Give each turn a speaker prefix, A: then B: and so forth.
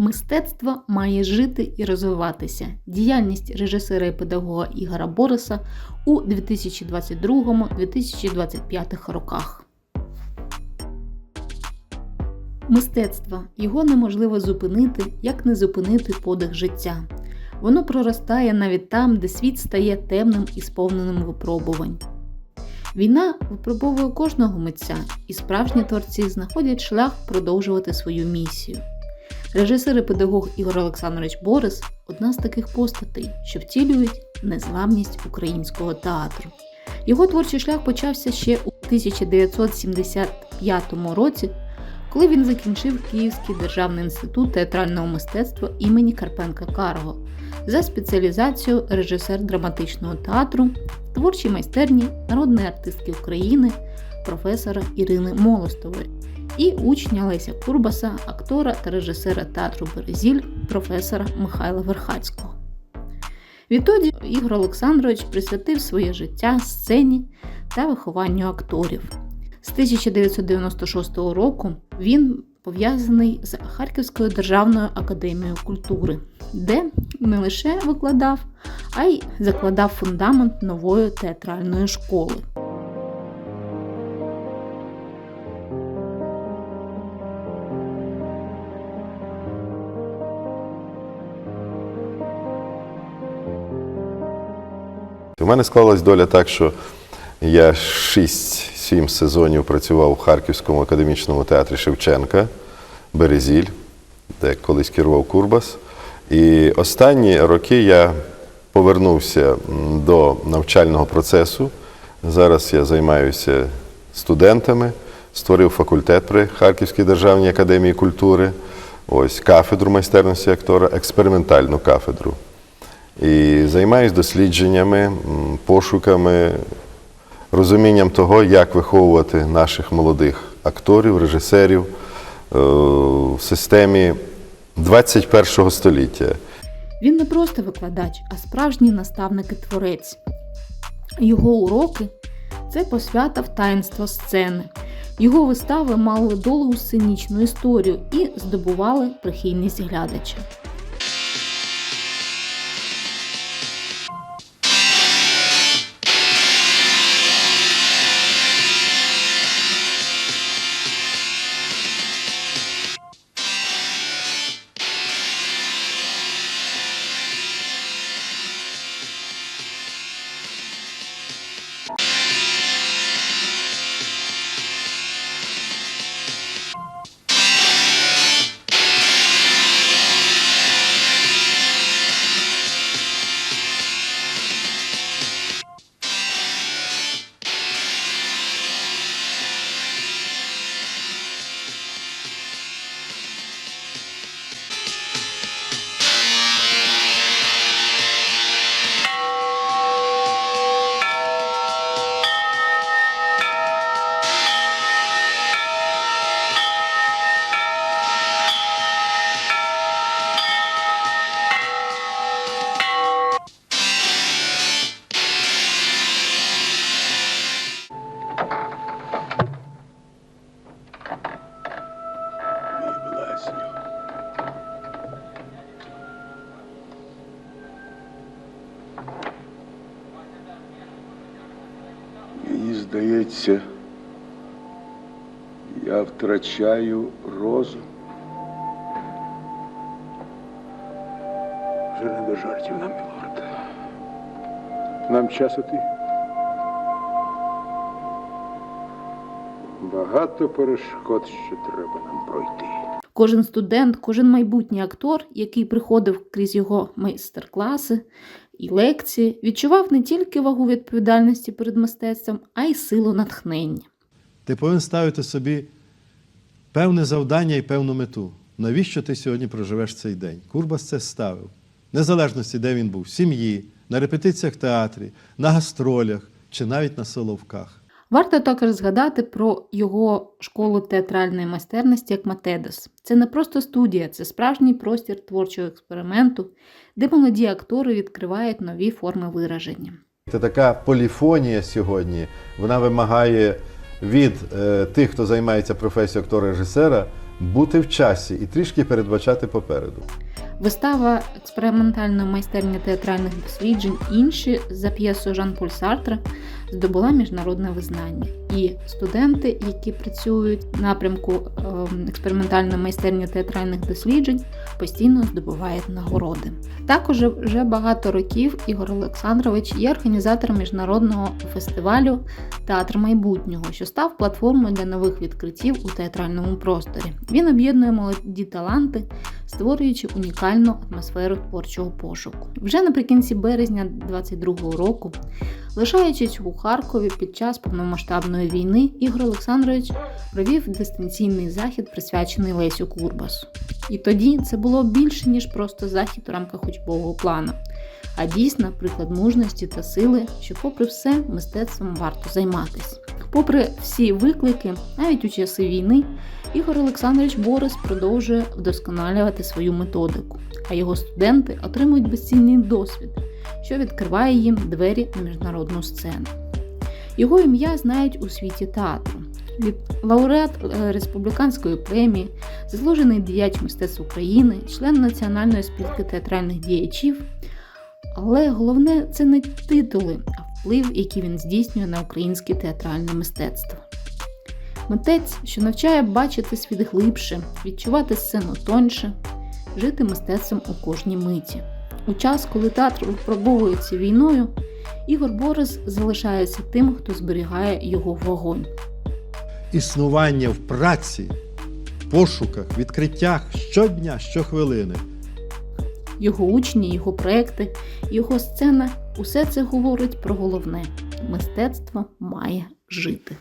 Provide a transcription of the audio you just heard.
A: Мистецтво має жити і розвиватися. Діяльність режисера і педагога Ігора Бориса у 2022-2025 роках. Мистецтво його неможливо зупинити, як не зупинити подих життя. Воно проростає навіть там, де світ стає темним і сповненим випробувань. Війна випробовує кожного митця, і справжні творці знаходять шлях продовжувати свою місію. Режисер і педагог Ігор Олександрович Борис одна з таких постатей, що втілюють незламність українського театру. Його творчий шлях почався ще у 1975 році, коли він закінчив Київський державний інститут театрального мистецтва імені Карпенка Карго за спеціалізацією режисер драматичного театру, творчій майстерні народної артистки України, професора Ірини Молостової і учня Леся Курбаса, актора та режисера театру Березіль, професора Михайла Верхацького. Відтоді Ігор Олександрович присвятив своє життя сцені та вихованню акторів. З 1996 року він пов'язаний з Харківською державною академією культури, де не лише викладав, а й закладав фундамент нової театральної школи.
B: Мене склалась доля так, що я 6-7 сезонів працював у Харківському академічному театрі Шевченка, Березіль, де колись керував Курбас. І останні роки я повернувся до навчального процесу. Зараз я займаюся студентами, створив факультет при Харківській державній академії культури, ось кафедру майстерності актора, експериментальну кафедру. І займаюся дослідженнями, пошуками, розумінням того, як виховувати наших молодих акторів, режисерів е, в системі 21 століття.
A: Він не просто викладач, а справжній наставник і творець. Його уроки це посвята в таїнство сцени. Його вистави мали довгу сценічну історію і здобували прихильність глядача.
C: Здається, я втрачаю розум. Вже не до жартів нам, мілорд. Нам час іти. Багато перешкод ще треба нам пройти.
A: Кожен студент, кожен майбутній актор, який приходив крізь його майстер-класи і лекції, відчував не тільки вагу відповідальності перед мистецтвом, а й силу натхнення.
D: Ти повинен ставити собі певне завдання і певну мету. Навіщо ти сьогодні проживеш цей день? Курбас це ставив. Незалежності, де він був, в сім'ї, на репетиціях в театрі, на гастролях чи навіть на соловках.
A: Варто також згадати про його школу театральної майстерності як Матедос. Це не просто студія, це справжній простір творчого експерименту, де молоді актори відкривають нові форми вираження.
B: Це така поліфонія сьогодні. Вона вимагає від е, тих, хто займається професією актора-режисера, бути в часі і трішки передбачати попереду.
A: Вистава експериментальної майстерні театральних досліджень інші за п'єсою Жан-Поль Сартра здобула міжнародне визнання. І студенти, які працюють в напрямку ем, експериментальної майстерні театральних досліджень, постійно здобувають нагороди. Також вже багато років Ігор Олександрович є організатором міжнародного фестивалю Театр майбутнього, що став платформою для нових відкриттів у театральному просторі. Він об'єднує молоді таланти створюючи унікальну атмосферу творчого пошуку. Вже наприкінці березня 2022 року, лишаючись у Харкові під час повномасштабної війни, Ігор Олександрович провів дистанційний захід, присвячений Лесю Курбасу. І тоді це було більше ніж просто захід у рамках учбового плану, а дійсно приклад мужності та сили, що, попри все, мистецтвом варто займатися. Попри всі виклики, навіть у часи війни, Ігор Олександрович Борис продовжує вдосконалювати свою методику, а його студенти отримують безцінний досвід, що відкриває їм двері на міжнародну сцену. Його ім'я знають у світі театру. Лауреат е, республіканської премії, заслужений діяч мистецтв України, член Національної спілки театральних діячів. Але головне це не титули, а вплив, який він здійснює на українське театральне мистецтво. Митець, що навчає бачити світ глибше, відчувати сцену тоньше, жити мистецтвом у кожній миті. У час, коли театр випробовується війною, Ігор Борис залишається тим, хто зберігає його вогонь.
D: Існування в праці, пошуках, відкриттях щодня, щохвилини.
A: Його учні, його проекти, його сцена усе це говорить про головне: мистецтво має жити.